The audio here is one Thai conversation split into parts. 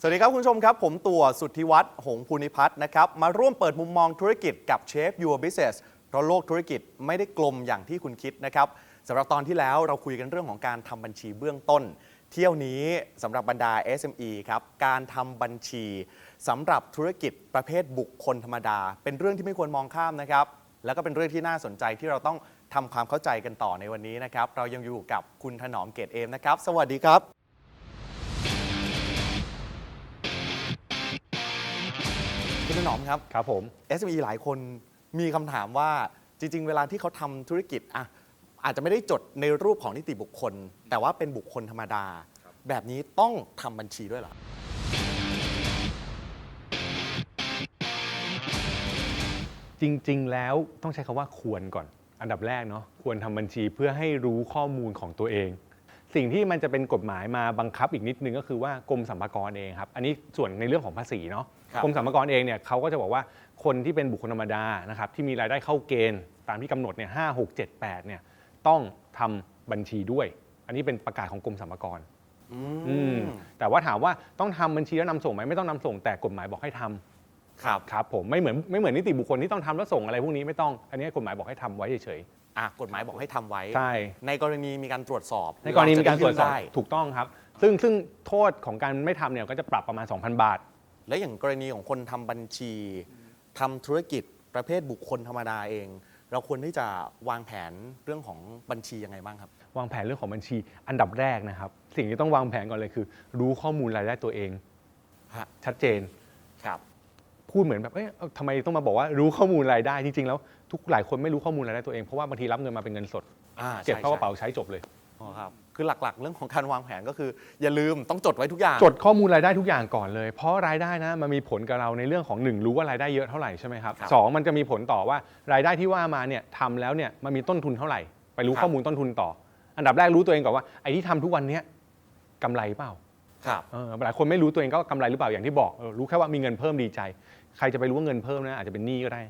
สวัสดีครับคุณผู้ชมครับ ผมตัวสุทธิวัฒน์หงภูนิพัฒน์นะครับ มาร่วมเปิดมุมมองธุรกิจกับเชฟ Your Business เพราะโลกธุรกิจไม่ได้กลมอย่างที่คุณคิดนะครับสำหรับตอนที่แล้วเราคุยกันเรื่องของการทำบัญชีเบื้องต้น เที่ยวนี้สำหรับบรรดา SME ครับการทำบัญชีสำหรับธุรกิจประเภทบุคคลธรรมดา เป็นเรื่องที่ไม่ควรมองข้ามนะครับแล้วก็เป็นเรื่องที่น่าสนใจที่เราต้องทำความเข้าใจกันต่อในวันนี้นะครับเรายังอยู่กับคุณถนอมเกตเอมนะครับ สวัสดีครับ ถนอมครับ ครับผม SME หลายคนมีคำถามว่าจริง ๆ เวลาที่เขาทำธุรกิจอะอาจจะไม่ได้จดในรูปของนิติบุคคล แต่ว่าเป็นบุคคลธรรมดา แบบนี้ต้องทำบัญชีด้วยเหรอ จริง ๆ แล้วต้องใช้คำว่าควรก่อน อันดับแรกเนาะควรทำบัญชีเพื่อให้รู้ข้อมูลของตัวเอง สิ่งที่มันจะเป็นกฎหมายมาบังคับอีกนิดนึงก็คือว่ากรมสรรพากรเองครับ อันนี้ส่วนในเรื่องของภาษีเนาะครับ กรมสรรพากรเองเนี่ยเขาก็จะบอกว่าคนที่เป็นบุคคลธรรมดานะครับที่มีรายได้เข้าเกณฑ์ตามที่กำหนดเนี่ยห้าหกเจ็ดแปดเนี่ยต้องทำบัญชีด้วย อันนี้เป็นประกาศของกรมสรรพากรอือืมมแต่ว่าถามว่าต้องทำบัญชีแล้วนำส่งไหมไม่ต้องนำส่งแต่กฎหมายบอกให้ทำ ครับครับผมไม่เหมือนไม่เหมือนนิติบุคคลที่ต้องทำแล้วส่งอะไรพวกนี้ไม่ต้อง อันนี้กฎหมายบอกให้ทำไว้เฉยอะกฎหมายบอกให้ทำไว้ ๆใช่ในกรณีมีการตรวจสอบในกรณีมีการตรวจสอบได้ถูกต้องครับ ซึ่งซึ่งโทษของการไม่ทำเนี่ยก็จะปรับประมาณ 2,000 บาท และอย่างกรณีของคนทำบัญชีทำธุรกิจประเภทบุคคลธรรมดาเอง เราควรที่จะวางแผนเรื่องของบัญชียังไงบ้างครับ วางแผนเรื่องของบัญชีอันดับแรกนะครับ สิ่งที่ต้องวางแผนก่อนเลยคือ รู้ข้อมูลรายได้ตัวเองฮะ ชัดเจน ครับ พูดเหมือนแบบเอ้ยเอ้าทำไมต้องมาบอกว่ารู้ข้อมูลรายได้จริงๆ แล้วทุกหลายคนไม่รู้ข้อมูลรายได้ตัวเองเพราะว่าบางทีรับเงินมาเป็นเงินสดอ่าเก็บเข้ากระเป๋าใช่ใช้จบเลย อ๋อครับ คือหลักๆ เรื่องของการวางแผนก็คือ อย่าลืมต้องจดไว้ทุกอย่าง จดข้อมูลรายได้ทุกอย่างก่อนเลย เพราะรายได้นะมันมีผลกับเราในเรื่องของหนึ่งรู้ว่ารายได้เยอะเท่าไหร่ใช่ไหมครับครับสองมันจะมีผลต่อว่ารายได้ที่ว่ามาเนี่ยทำแล้วเนี่ยมันมีต้นทุนเท่าไหร่ ไปรู้ครับข้อมูลต้นทุนต่อ อันดับแรกรู้ตัวเองก่อนว่าไอ้ที่ทำทุกวันเนี้ยกำไรเปล่าครับเออหลายคนไม่รู้ตัวเองก็กำไรหรือเปล่าอย่างที่บอกเออรู้แค่ว่ามีเงินเพิ่มดีใจ ใครจะไปรู้ว่าเงินเพิ่มนะอาจจะเป็นหนี้ก็ได้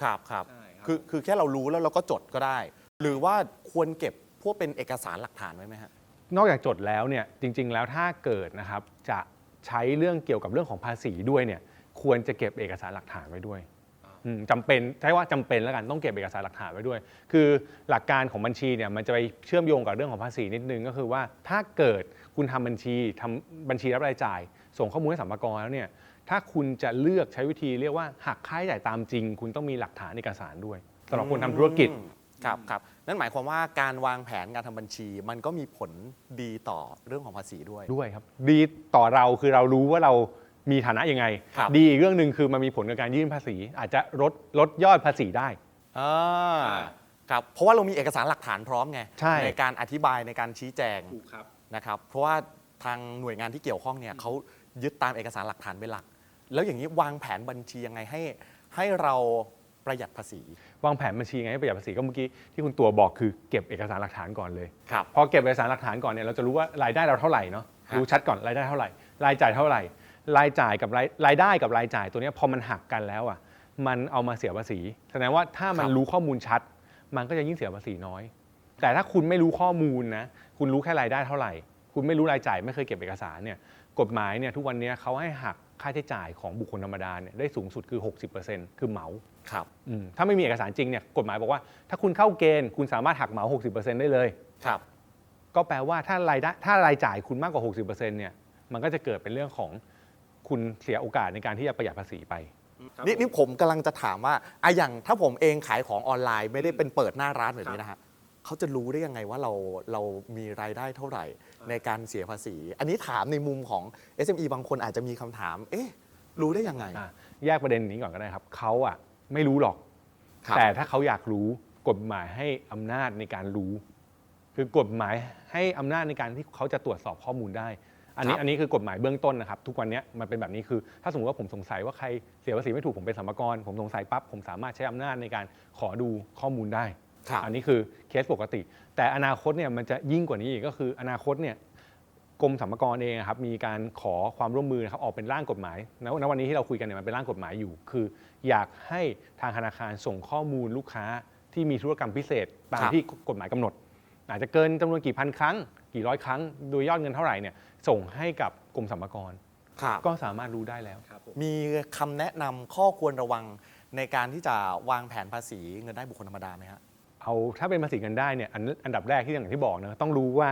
ครับครับคือคือแค่เรารู้แล้วเราก็จดก็ได้ หรือว่าควรเก็บพวกเป็นเอกสารหลักฐานไว้ไหมฮะ นอกจากจดแล้วเนี่ยจริง ๆ แล้วถ้าเกิดนะครับจะใช้เรื่องเกี่ยวกับเรื่องของภาษีด้วยเนี่ยควรจะเก็บเอกสารหลักฐานไว้ด้วยอืมจำเป็นใช้ว่าจำเป็นแล้วกันต้องเก็บเอกสารหลักฐานไว้ด้วย คือหลักการของบัญชีเนี่ยมันจะไปเชื่อมโยงกับเรื่องของภาษีนิดนึงก็คือว่าถ้าเกิดคุณทำบัญชีทำบัญชีรับรายจ่าย ส่งข้อมูลให้สัมภาระแล้วเนี่ยถ้าคุณจะเลือกใช้วิธีเรียกว่าหักค่าใช้จ่ายตามจริง คุณต้องมีหลักฐานเอกสารด้วยสำหรับคนทำธุรกิจอืม ครับครับนั่นหมายความว่าการวางแผนการทำบัญชี มันก็มีผลดีต่อเรื่องของภาษีด้วย ด้วยครับ ดีต่อเราคือเรารู้ว่าเรามีฐานะยังไง ครับ ดีอีกเรื่องหนึ่งคือมันมีผลกับการยื่นภาษี อาจจะลดลดยอดภาษีได้ อ่าครับเพราะว่าเรามีเอกสารหลักฐานพร้อมไงใช่ การอธิบายในการชี้แจงถูกครับ นะครับเพราะว่าทางหน่วยงานที่เกี่ยวข้องเนี่ยเขายึดตามเอกสารหลักฐานเป็นหลัก แล้วอย่างนี้วางแผนบัญชียังไงให้ให้เรา ประหยัดภาษี วางแผนบัญชีไงให้ประหยัดภาษีก็เมื่อกี้ที่คุณตัวบอกคือเก็บเอกสารหลักฐานก่อนเลยครับ พอเก็บเอกสารหลักฐานก่อนเนี่ยเราจะรู้ว่ารายได้เราเท่าไหร่เนาะครับรู้ชัดก่อนรายได้เท่าไหร่รายจ่ายเท่าไหร่ รายจ่ายกับรายรายได้กับรายจ่ายตัวเนี้ยพอมันหักกันแล้วอะมันเอามาเสียภาษีแสดงว่าถ้ามันรู้ข้อมูลชัด มันก็จะยิ่งเสียภาษีน้อย แต่ถ้าคุณไม่รู้ข้อมูลนะคุณรู้แค่รายได้เท่าไหร่ คุณไม่รู้รายจ่ายไม่เคยเก็บเอกสารเนี่ย กฎหมายเนี่ยทุกวันเนี้ยเขาให้หักค่าใช้จ่ายของบุคคลธรรมดาเนี่ยได้สูงสุดคือ 60%คือเหมาครับอืมถ้าไม่มีเอกสารจริงเนี่ยกฎหมายบอกว่าถ้าคุณเข้าเกณฑ์คุณสามารถหักเหมา 60%ได้เลยครับ ก็แปลว่าถ้ารายได้ถ้ารายจ่ายคุณมากกว่า 60%เนี่ยมันก็จะเกิดเป็นเรื่องของคุณเสียโอกาสในการที่จะประหยัดภาษีไปนี่นี่ผมกำลังจะถามว่าอะอย่างถ้าผมเองขายของออนไลน์ไม่ได้เป็นเปิดหน้าร้านแบบนี้นะฮะเขาจะรู้ได้ยังไงว่าเราเรามีรายได้เท่าไหร่ ในการเสียภาษี อันนี้ถามในมุมของ SME บางคนอาจจะมีคำถาม เอ๊ะ รู้ได้ยังไง อะแยกประเด็นนี้ก่อนก็ได้ครับเขาอะไม่รู้หรอก ครับ แต่ถ้าเขาอยากรู้กฎหมายให้อำนาจในการรู้ คือกฎหมายให้อำนาจในการที่เขาจะตรวจสอบข้อมูลได้ อันนี้อันนี้คือกฎหมายเบื้องต้นนะครับ ทุกวันเนี้ยมันเป็นแบบนี้คือ ถ้าสมมติว่าผมสงสัยว่าใครเสียภาษีไม่ถูกผมเป็นสมรกรผมสงสัยปั๊บผมสามารถใช้อำนาจในการขอดูข้อมูลได้ครับ อันนี้คือเคสปกติ แต่อนาคตเนี่ยมันจะยิ่งกว่านี้อีกก็คืออนาคตเนี่ยกรมสรรพากรเองอะครับมีการขอความร่วมมือนะครับออกเป็นร่างกฎหมายณณวันนี้ที่เราคุยกันเนี่ยมันเป็นร่างกฎหมายอยู่ คือ อยากให้ทางธนาคารส่งข้อมูลลูกค้าที่มีธุรกรรมพิเศษตามครับที่กฎหมายกำหนด อาจจะเกินจำนวนกี่พันครั้ง กี่ร้อยครั้ง โดยยอดเงินเท่าไหร่เนี่ยส่งให้กับกรมสรรพากรครับก็สามารถรู้ได้แล้ว มีคำแนะนำข้อควรระวังในการที่จะวางแผนภาษีเงินได้บุคคลธรรมดาไหมฮะ เอาถ้าเป็นภาษีเงินได้เนี่ยอันอันดับแรกที่อย่างที่บอกนะต้องรู้ว่า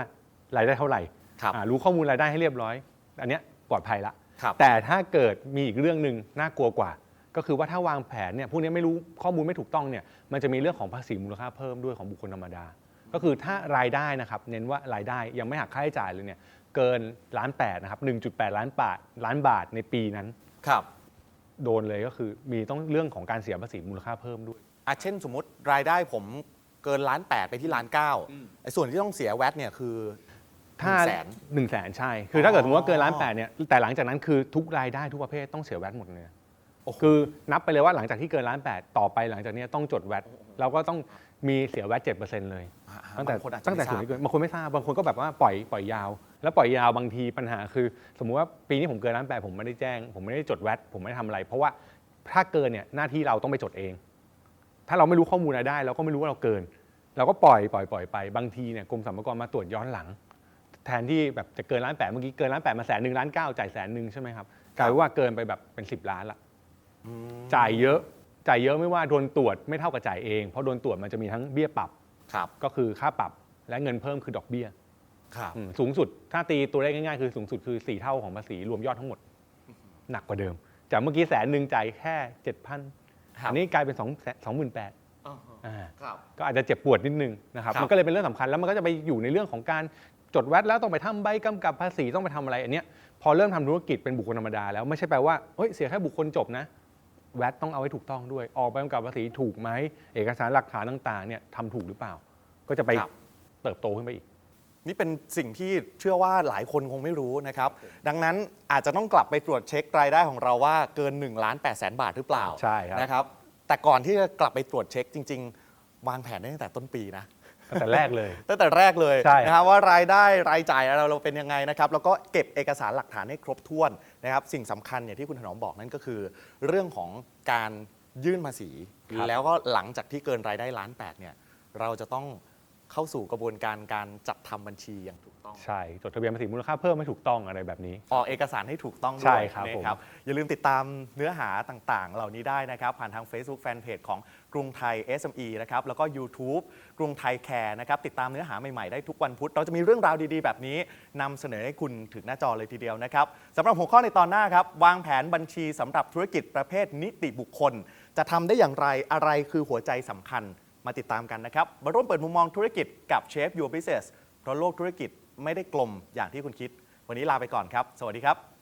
รายได้เท่าไหร่ครับ อ่ารู้ข้อมูลรายได้ให้เรียบร้อย อันเนี้ยปลอดภัยละ ครับ แต่ถ้าเกิดมีอีกเรื่องหนึ่งน่ากลัวกว่า ก็คือว่าถ้าวางแผนเนี่ยพวกนี้ไม่รู้ข้อมูลไม่ถูกต้องเนี่ยมันจะมีเรื่องของภาษีมูลค่าเพิ่มด้วยของบุคคลธรรมดา ก็คือถ้ารายได้นะครับเน้นว่ารายได้ยังไม่หักค่าใช้จ่ายเลยเนี่ยเกินล้านแปดนะครับ1.8 ล้านบาทล้านบาทในปีนั้น ครับโดนเลยก็คือมีต้องเรื่องของการเสียภาษีมูลค่าเพิ่มด้วย อะเช่นสมมติรายได้ผม เกินล้านแปดไปที่ล้านเก้าไอ้ส่วนที่ต้องเสียแวตเนี่ยคือถ้าหนึ่งแสน หนึ่งแสนใช่ คือถ้าเกิดสมมติว่าเกินล้านอ๋อแปดเนี่ย แต่หลังจากนั้นคือทุกรายได้ทุกประเภทต้องเสียแวตหมดเลยโอ้โหคือนับไปเลยว่าหลังจากที่เกินล้านแปดต่อไปหลังจากเนี้ยต้องจดแวตเราก็ต้องมีเสียแวตเจ็ดเปอร์เซ็นต์เลยอ่าตั้งแต่บางคนอาจจะตั้งแต่ไม่ส่วนทราบที่เกินบางคนไม่ทราบ บางคนก็แบบว่าปล่อยปล่อยยาว แล้วปล่อยยาวบางทีปัญหาคือ สมมุติว่าปีนี้ผมเกินล้านแปดผมไม่ได้แจ้ง ผมไม่ได้จดแวตผมไม่ได้ทำอะไร เพราะว่าถ้าเกินเนี่ยหน้าที่เราต้องไปจดเอง ถ้าเราไม่รู้ข้อมูลรายได้ เราก็ไม่รู้ว่าเราเกิน เราก็ปล่อยปล่อยปล่อยไปบางทีเนี่ยกรมสรรพากรมาตรวจย้อนหลัง แทนที่แบบจะเกินล้านแปดเมื่อกี้เกินล้านแปดมาแสนหนึ่งล้านเก้าจ่ายแสนหนึ่งใช่ไหมครับกลายเป็นว่าเกินไปแบบเป็นสิบล้านละอืมจ่ายเยอะจ่ายเยอะไม่ว่าโดนตรวจไม่เท่ากับจ่ายเองเพราะโดนตรวจมันจะมีทั้งเบี้ยปรับครับก็คือค่าปรับและเงินเพิ่มคือดอกเบี้ยครับอืมสูงสุดถ้าตีตัวเลขง่ายๆคือสูงสุดคือ 4 เท่าของภาษีรวมยอดทั้งหมด หนักกว่าเดิม จากเมื่อกี้แสนหนึ่งจ่ายแค่เจ็ดพัน ครับ อันนี้กลายเป็นสองสองหมื่นแปดอ่าฮะอ่า ครับ ก็อาจจะเจ็บปวดนิดนึงนะครับ ครับ มันก็เลยเป็นเรื่องสำคัญแล้วมันก็จะไปอยู่ในเรื่องของการจดแวดแล้วต้องไปทำใบกำกับภาษีต้องไปทำอะไรอันเนี้ยพอเริ่มทำธุรกิจเป็นบุคคลธรรมดาแล้วไม่ใช่แปลว่าเฮ้ยเสียแค่บุคคลจบนะแวดต้องเอาให้ถูกต้องด้วย ออกใบกำกับภาษีถูกไหมเอกสารหลักฐานต่างๆเนี่ยทำถูกหรือเปล่า ก็จะไปครับ เติบโตขึ้นไปอีก นี่เป็นสิ่งที่เชื่อว่าหลายคนคงไม่รู้นะครับ ดังนั้นอาจจะต้องกลับไปตรวจเช็ครายได้ของเราว่าเกิน1ล้าน8แสนบาทหรือเปล่าใช่ครับ นะครับ แต่ก่อนที่จะกลับไปตรวจเช็คจริง ๆ วางแผนได้ตั้งแต่ต้นปีนะ ตั้งแต่แรกเลย ตั้งแต่แรกเลยใช่นะครับว่ารายได้รายจ่ายเราเราเป็นยังไงนะครับ แล้วก็เก็บเอกสารหลักฐานให้ครบถ้วนนะครับ สิ่งสำคัญเนี่ยที่คุณถนอมบอกนั่นก็คือ เรื่องของการยื่นภาษีแล้วก็หลังจากที่เกินรายได้ล้านแปดเนี่ยเราจะต้อง เข้าสู่กระบวนการการจัดทำบัญชีอย่างถูกต้อง ใช่ จดทะเบียนภาษีมูลค่าเพิ่มไม่ถูกต้องอะไรแบบนี้ ออกเอกสารให้ถูกต้องด้วยใช่ครับนะครับอย่าลืมติดตามเนื้อหาต่างๆ เหล่านี้ได้นะครับ ผ่านทาง Facebook Fanpage ของกรุงไทย SME นะครับ แล้วก็ YouTube กรุงไทยแคร์นะครับ ติดตามเนื้อหาใหม่ ๆ ได้ทุกวันพุธ เราจะมีเรื่องราวดีๆ แบบนี้นำเสนอให้คุณถึงหน้าจอเลยทีเดียวนะครับสำหรับหัวข้อในตอนหน้าครับ วางแผนบัญชีสำหรับธุรกิจประเภทนิติบุคคล จะทำได้อย่างไรอะไรคือหัวใจสำคัญ มาติดตามกันนะครับ มาร่วมเปิดมุมมองธุรกิจกับเชฟยูบิเซสเพราะโลกธุรกิจไม่ได้กลมอย่างที่คุณคิด วันนี้ลาไปก่อนครับ สวัสดีครับ